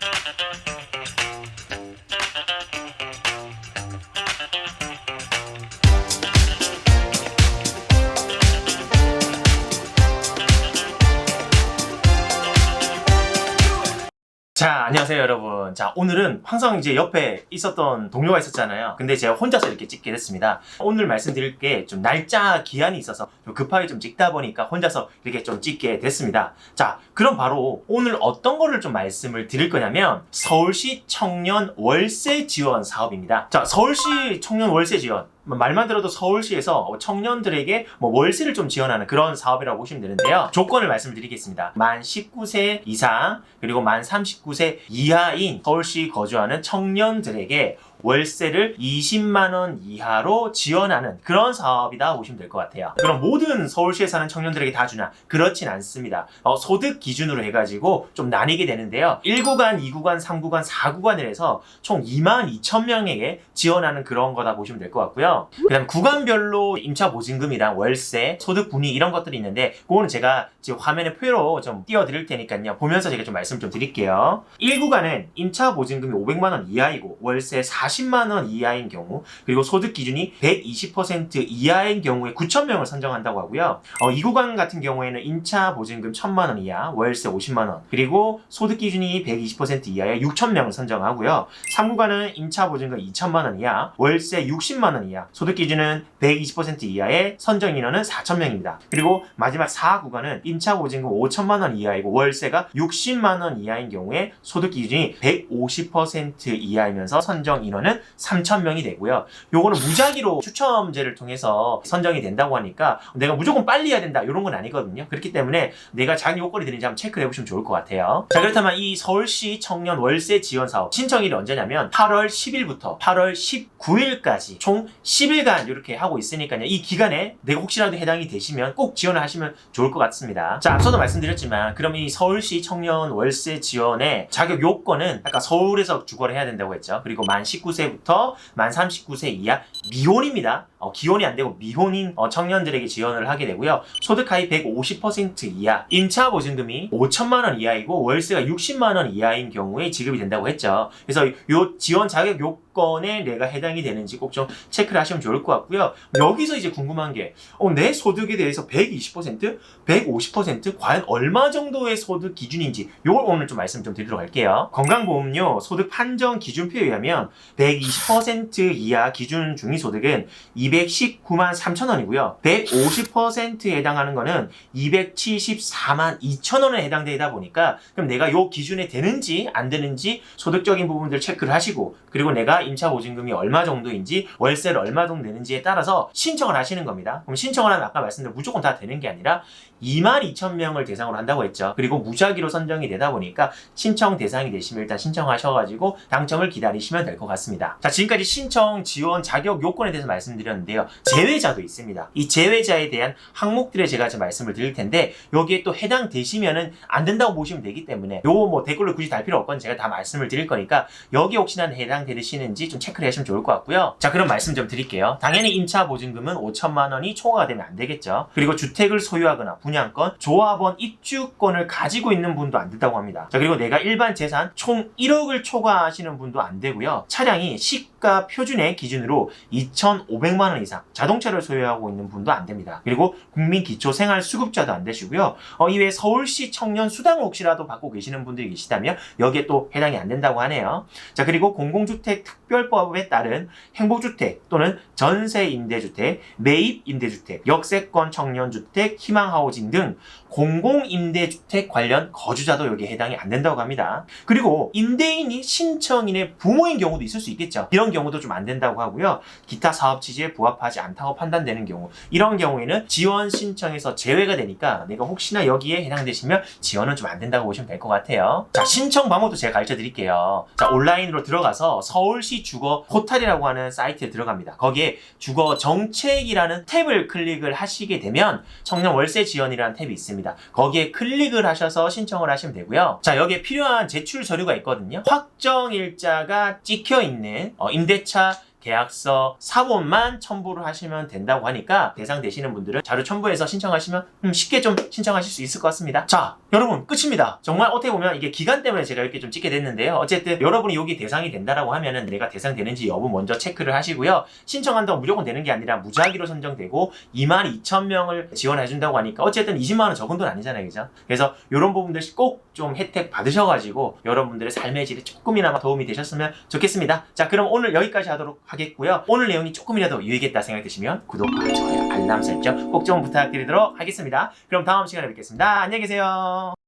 Bye. 자, 안녕하세요, 여러분. 자, 오늘은 항상 이제 옆에 있었던 동료가 있었잖아요. 근데 제가 혼자서 이렇게 찍게 됐습니다. 오늘 말씀드릴 게 좀 날짜 기한이 있어서 좀 급하게 좀 찍다 보니까 혼자서 이렇게 좀 찍게 됐습니다. 자, 그럼 바로 오늘 어떤 거를 좀 말씀을 드릴 거냐면 서울시 청년 월세 지원 사업입니다. 자, 서울시 청년 월세 지원. 뭐 말만 들어도 서울시에서 청년들에게 뭐 월세를 좀 지원하는 그런 사업이라고 보시면 되는데요. 조건을 말씀드리겠습니다. 만 19세 이상 그리고 만 39세 이하인 서울시 거주하는 청년들에게 월세를 20만 원 이하로 지원하는 그런 사업이다 보시면 될 것 같아요. 그럼 모든 서울시에 사는 청년들에게 다 주냐? 그렇진 않습니다. 어, 소득 기준으로 해가지고 좀 나뉘게 되는데요. 1구간, 2구간, 3구간, 4구간을 해서 총 2만 2천 명에게 지원하는 그런 거다 보시면 될 것 같고요. 그 다음 구간별로 임차 보증금이랑 월세, 소득 분위 이런 것들이 있는데 그거는 제가 지금 화면에 표로 좀 띄워드릴 테니까요. 보면서 제가 좀 말씀 좀 드릴게요. 1구간은 임차 보증금이 500만 원 이하이고 월세 40만 원 이하인 경우 그리고 소득 기준이 120% 이하인 경우에 9천 명을 선정한다고 하고요. 어, 2구간 같은 경우에는 임차 보증금 1천만 원 이하, 월세 50만 원, 그리고 소득 기준이 120% 이하의 6천 명을 선정하고요. 3구간은 임차 보증금 2천만 원 이하, 월세 60만 원 이하, 소득 기준은 120% 이하의 선정 인원은 4천 명입니다. 그리고 마지막 4구간은 임차 보증금 5천만 원 이하이고 월세가 60만 원 이하인 경우에 소득 기준이 150% 이하이면서 선정 인원 은 3천 명이 되고요. 요거는 무작위로 추첨제를 통해서 선정이 된다고 하니까 내가 무조건 빨리 해야 된다 이런 건 아니거든요. 그렇기 때문에 내가 자기 요건이 되는지 한번 체크를 해보시면 좋을 것 같아요. 자 그렇다면 이 서울시 청년 월세 지원 사업 신청일이 언제냐면 8월 10일부터 8월 19일까지 총 10일간 이렇게 하고 있으니까요. 이 기간에 내가 혹시라도 해당이 되시면 꼭 지원을 하시면 좋을 것 같습니다. 자 앞서도 말씀드렸지만 그럼 이 서울시 청년 월세 지원의 자격 요건은 아까 서울에서 주거를 해야 된다고 했죠. 그리고 만 19세 부터 만 39세 이하 미혼입니다. 어, 기혼이 안 되고 미혼인 어, 청년들에게 지원을 하게 되고요. 소득 하위 150% 이하, 임차 보증금이 5천만 원 이하이고 월세가 60만 원 이하인 경우에 지급이 된다고 했죠. 그래서 요 지원 자격 요건에 내가 해당이 되는지 꼭 좀 체크를 하시면 좋을 것 같고요. 여기서 이제 궁금한 게, 어, 내 소득에 대해서 120%, 150% 과연 얼마 정도의 소득 기준인지 요걸 오늘 좀 말씀 좀 드리도록 할게요. 건강보험료 소득 판정 기준표에 의하면 120% 이하 기준 중위소득은 219만 3천 원이고요. 150%에 해당하는 거는 274만 2천 원에 해당되다 보니까 그럼 내가 요 기준에 되는지 안 되는지 소득적인 부분들 체크를 하시고 그리고 내가 임차 보증금이 얼마 정도인지 월세를 얼마 정도 내는지에 따라서 신청을 하시는 겁니다. 그럼 신청을 하면 아까 말씀드린 무조건 다 되는 게 아니라 2만 2천 명을 대상으로 한다고 했죠. 그리고 무작위로 선정이 되다 보니까 신청 대상이 되시면 일단 신청하셔가지고 당첨을 기다리시면 될 것 같습니다. 자, 지금까지 신청, 지원, 자격 요건에 대해서 말씀드렸는데요. 제외자도 있습니다. 이 제외자에 대한 항목들에 제가 좀 말씀을 드릴 텐데 여기에 또 해당 되시면은 안 된다고 보시면 되기 때문에 요 뭐 댓글로 굳이 달 필요 없건 제가 다 말씀을 드릴 거니까 여기 혹시나 해당 되시는지 좀 체크를 하시면 좋을 것 같고요. 자, 그럼 말씀 좀 드릴게요. 당연히 임차 보증금은 5천만 원이 초과가 되면 안 되겠죠. 그리고 주택을 소유하거나 분양권, 조합원 입주권을 가지고 있는 분도 안 된다고 합니다. 자, 그리고 내가 일반 재산 총 1억을 초과하시는 분도 안 되고요. 차량 이 시가 표준의 기준으로 2,500만 원 이상 자동차를 소유하고 있는 분도 안 됩니다. 그리고 국민 기초 생활 수급자도 안 되시고요. 어, 이외에 서울시 청년 수당을 혹시라도 받고 계시는 분들이 계시다면 여기에 또 해당이 안 된다고 하네요. 자, 그리고 공공주택 특별법에 따른 행복주택 또는 전세 임대주택, 매입 임대주택, 역세권 청년주택, 희망하우징 등 공공임대주택 관련 거주자도 여기에 해당이 안 된다고 합니다. 그리고 임대인이 신청인의 부모인 경우도 있을 수 있겠죠. 이런 경우도 좀 안 된다고 하고요. 기타 사업 취지에 부합하지 않다고 판단되는 경우 이런 경우에는 지원 신청에서 제외가 되니까 내가 혹시나 여기에 해당되시면 지원은 좀 안 된다고 보시면 될 것 같아요. 자 신청 방법도 제가 가르쳐 드릴게요. 자 온라인으로 들어가서 서울시 주거 포탈이라고 하는 사이트에 들어갑니다. 거기에 주거 정책이라는 탭을 클릭을 하시게 되면 청년 월세 지원이라는 탭이 있습니다. 거기에 클릭을 하셔서 신청을 하시면 되고요. 자 여기에 필요한 제출 서류가 있거든요. 확정 일자가 찍혀 있는 어, 임대차 계약서 사본만 첨부를 하시면 된다고 하니까 대상 되시는 분들은 자료 첨부해서 신청하시면 음, 쉽게 좀 신청하실 수 있을 것 같습니다. 자, 여러분 끝입니다. 정말 어떻게 보면 이게 기간 때문에 제가 이렇게 좀 찍게 됐는데요. 어쨌든 여러분이 여기 대상이 된다라고 하면은 내가 대상 되는지 여부 먼저 체크를 하시고요. 신청한다고 무조건 되는 게 아니라 무작위로 선정되고 2만 2천 명을 지원해 준다고 하니까 어쨌든 20만 원 적은 돈 아니잖아요, 그죠? 그래서 이런 부분들 꼭 좀 혜택 받으셔가지고 여러분들의 삶의 질에 조금이나마 도움이 되셨으면 좋겠습니다. 자, 그럼 오늘 여기까지 하도록 하겠고요. 오늘 내용이 조금이라도 유익했다 생각되시면 구독과 좋아요, 알람 설정 꼭 좀 부탁드리도록 하겠습니다. 그럼 다음 시간에 뵙겠습니다. 안녕히 계세요.